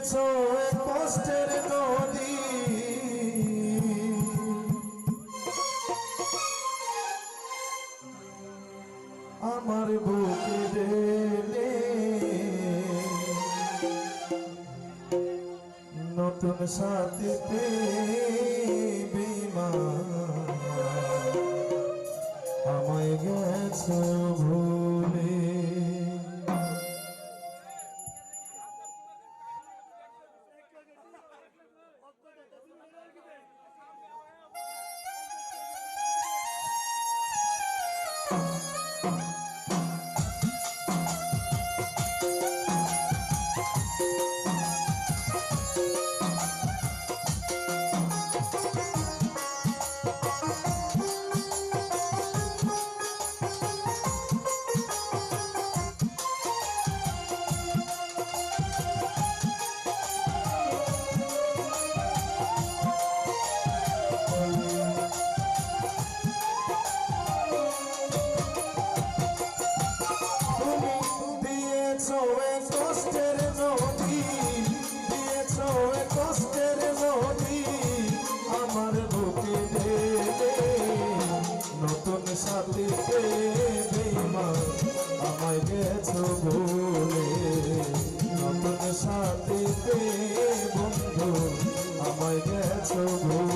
দিয়েছ কষ্টের নদী। আমার বুকে ঢেলে নতুন সাথী বিমা আমায় গেছ ভুলে নতুন সাথী বেমা আমায় গেছ ভুলে নতুন সাথী বন্ধু আমায় গেছ ভুলে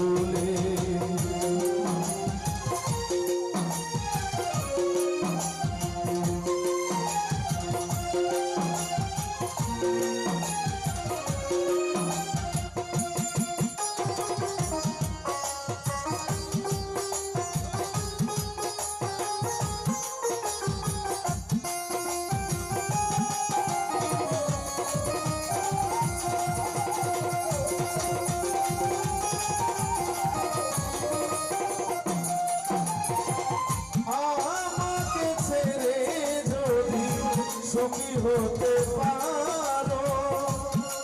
সুখী হতে পারো,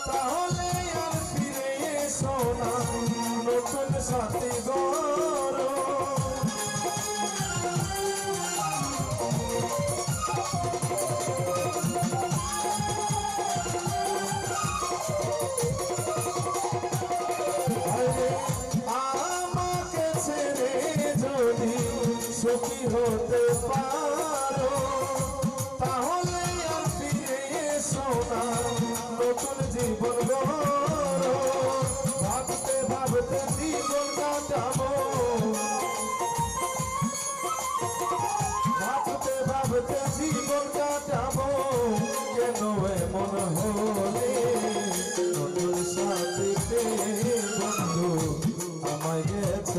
তাহলে আর ফিরে এসো না, নতুন সাথী গড়ো। আরে আমাকে ছেড়ে যদি সুখী হতে পারো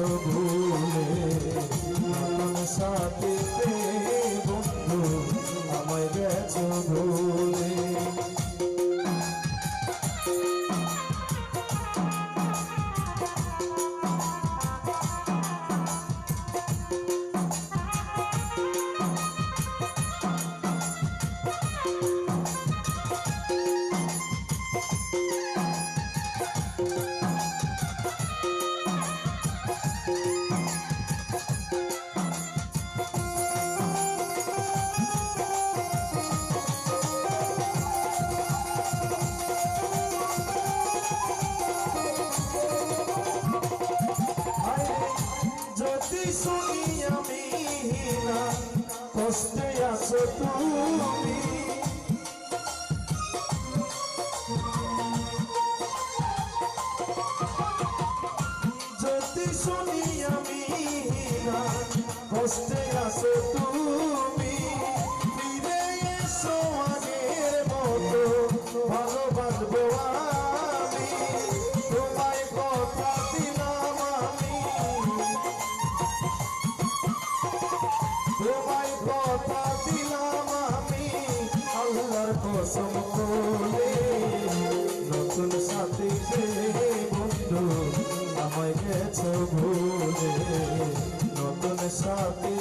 গেছ শুনি আমি না। কষ্টে আছো তুমি। যদি শুনি আমি না কষ্টে আছো তুমি। আমায় গেছ ভুলে নতুন সাথী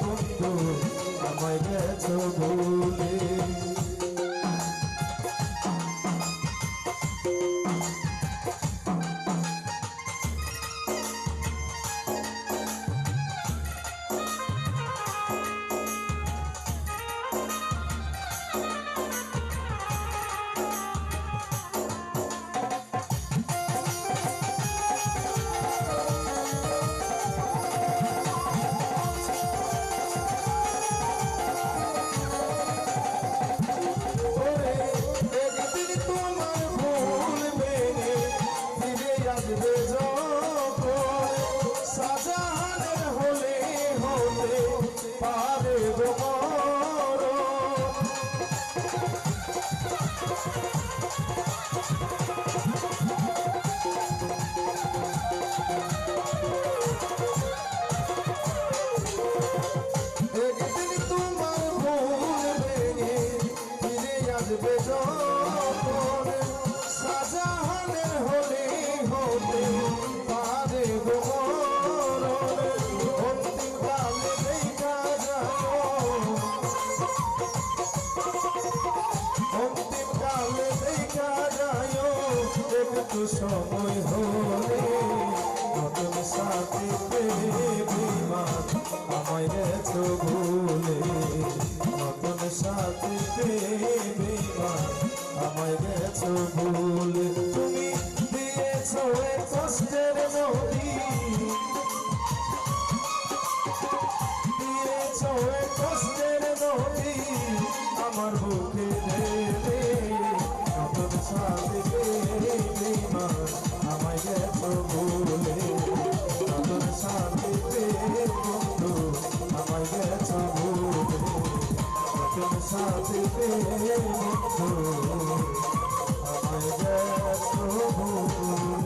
বন্ধু আমায় গেছ ভুলে পারে গোমর Thank একটু সময় হলে? নতুন সাথে বিমান আমায় গেছো ভুলে। নতুন সাথে বিমান আমায় গেছো ভুলে। তুমি দিয়েছ কষ্টের নদী। দিয়েছ কষ্টের নদী। আমার বুকে দেবে সাথে বন্ধু আমায় ভুলে